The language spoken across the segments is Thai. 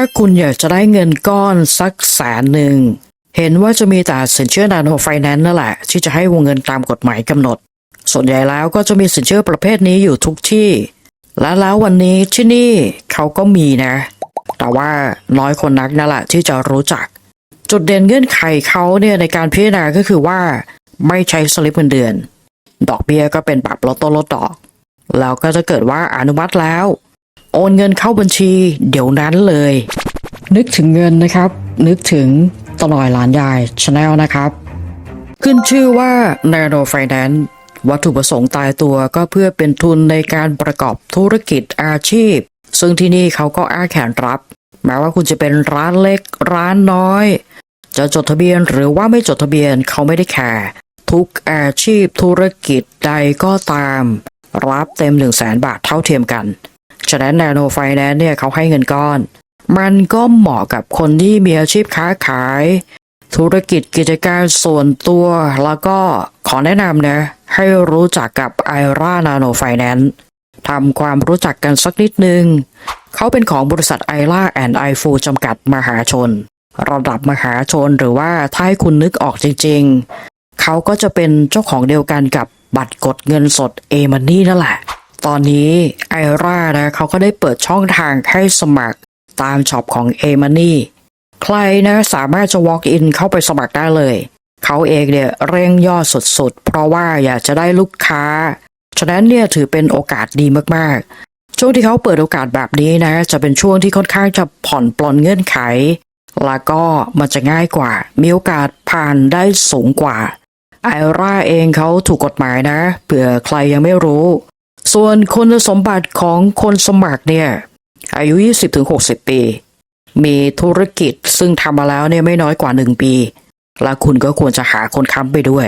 าคุณอยากจะได้เงินก้อนสักแสนหนึ่ง เห็นว่าจะมีแต่สินเชื่อนาโนไฟแนนซ์นั่นแหละ ที่จะให้วงเงินตามกฎหมายกำหนด ส่วนใหญ่แล้วก็จะมีสินเชื่อประเภทนี้อยู่ทุกที่ และแล้ววันนี้ที่นี่เขาก็มีนะ แต่ว่าน้อยคนนักนั่นแหละที่จะรู้จัก จุดเด่นเงื่อนไขเขาเนี่ยในการพิจารณาก็คือว่า ไม่ใช้สลิปเงินเดือน ดอกเบี้ยก็เป็นปรับลดต้นลดดอก แล้วก็จะเกิดว่าอนุมัติแล้ว โอนเงินเข้าบัญชี เดี๋ยวนั้นเลย นึกถึงเงินนะครับ นึกถึงตลอยหลานยายชาแนลนะครับ ขึ้นชื่อว่า Nano Finance วัตถุประสงค์ตายตัวก็เพื่อเป็นทุนในการประกอบธุรกิจอาชีพ ซึ่งที่นี่เขาก็อ้าแขนรับ แม้ว่าคุณจะเป็นร้านเล็กร้านน้อย จะจดทะเบียนหรือว่าไม่จดทะเบียนเขาไม่ได้แคร์ทุกอาชีพธุรกิจใดก็ตาม รับเต็ม 1 0 0 0 0แสนบาทเท่าเทียมกัน ฉะนั้น Nano Finance เนี่ยเขาให้เงินก้อน มันก็เหมาะกับคนที่มีอาชีพค้าขาย ธุรกิจกิจการส่วนตัวแล้วก็ขอแนะนำนะให้รู้จักกับ i r a Nano Finance ทำความรู้จักกันสักนิดนึง เขาเป็นของบริษัท i r a and i f o จำกัดมหาชน ระดับมหาชนหรือว่าถ้าให้คุณนึกออกจริง ๆ เขาก็จะเป็นเจ้าของเดียวกันกับบัตรกดเงินสด a m o n e y นั่นแหละ ตอนนี้ไอร่านะเขาก็ได้เปิดช่องทางให้สมัครตามช็อปของ a m o n e y ใครนะสามารถจะ walk in เข้าไปสมัครได้เลย เขาเองเนี่ยเร่งย่อสุดๆ เพราะว่าอยากจะได้ลูกค้า ฉะนั้นเนี่ยถือเป็นโอกาสดีมากๆ ช่วงที่เขาเปิดโอกาสแบบนี้นะ จะเป็นช่วงที่ค่อนข้างจะผ่อนปลนเงื่อนไข แล้วก็มันจะง่ายกว่า มีโอกาสผ่านได้สูงกว่าไอร่าเองเขาถูกกฎหมายนะเผื่อใครยังไม่รู้ ส่วนคุณสมบัติของคนสมัครเนี่ย อายุ 20-60 ปี มีธุรกิจซึ่งทำมาแล้วเนี่ยไม่น้อยกว่า 1 ปี และคุณก็ควรจะหาคนค้ำไปด้วย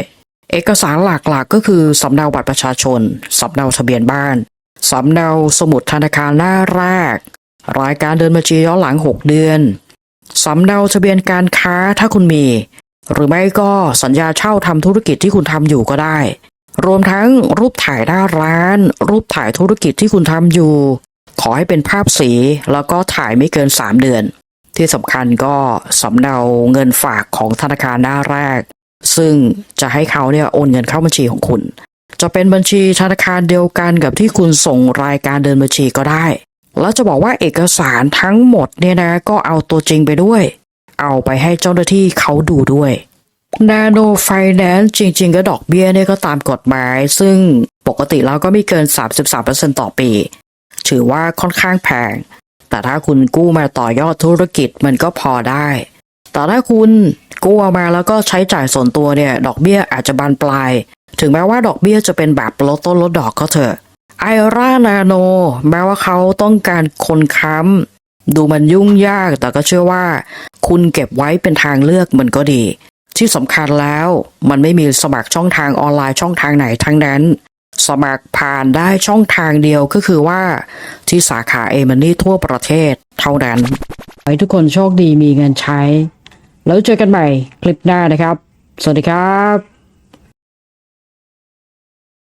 เอกสารหลักๆ ก็คือสำเนาบัตรประชาชนสำเนาทะเบียนบ้านสำเนาสมุดธนาคารหน้าแรก รายการเดินบัญชีย้อนหลัง 6 เดือนสำเนาทะเบียนการค้าถ้าคุณมี หรือไม่ก็สัญญาเช่าทำธุรกิจที่คุณทำอยู่ก็ได้ รวมทั้งรูปถ่ายหน้าร้าน รูปถ่ายธุรกิจที่คุณทำอยู่ ขอให้เป็นภาพสีแล้วก็ถ่ายไม่เกิน 3 เดือน ที่สำคัญก็สำเนาเงินฝากของธนาคารหน้าแรก ซึ่งจะให้เขาเนี่ยโอนเงินเข้าบัญชีของคุณ จะเป็นบัญชีธนาคารเดียวกันกับที่คุณส่งรายการเดินบัญชีก็ได้ แล้วจะบอกว่าเอกสารทั้งหมดเนี่ยนะก็เอาตัวจริงไปด้วย เอาไปให้เจ้าหน้าที่เขาดูด้วย Nano Finance จริง ๆ ก็ดอกเบี้ยเนี่ยก็ตามกฎหมาย ซึ่งปกติแล้วก็ไม่เกิน 33%ต่อปี ถือว่าค่อนข้างแพง แต่ถ้าคุณกู้มาต่อยอดธุรกิจมันก็พอได้ แต่ถ้าคุณกู้เอามาแล้วก็ใช้จ่ายส่วนตัวเนี่ย ดอกเบี้ยอาจจะบานปลาย ถึงแม้ว่าดอกเบี้ยจะเป็นแบบลดต้นลดดอกก็เถอะไอร่านาโน แม้ว่าเขาต้องการคนค้ำดูมันยุ่งยากแต่ก็เชื่อว่า คุณเก็บไว้เป็นทางเลือกมันก็ดี ที่สำคัญแล้วมันไม่มีสมัครช่องทางออนไลน์ช่องทางไหนทั้งนั้น สมัครผ่านได้ช่องทางเดียวก็คือว่า ที่สาขาเอมันนี่ทั่วประเทศเท่านั้นขอให้ทุกคนโชคดีมีเงินใช้ แล้วเจอกันใหม่คลิปหน้านะครับ สวัสดีครับ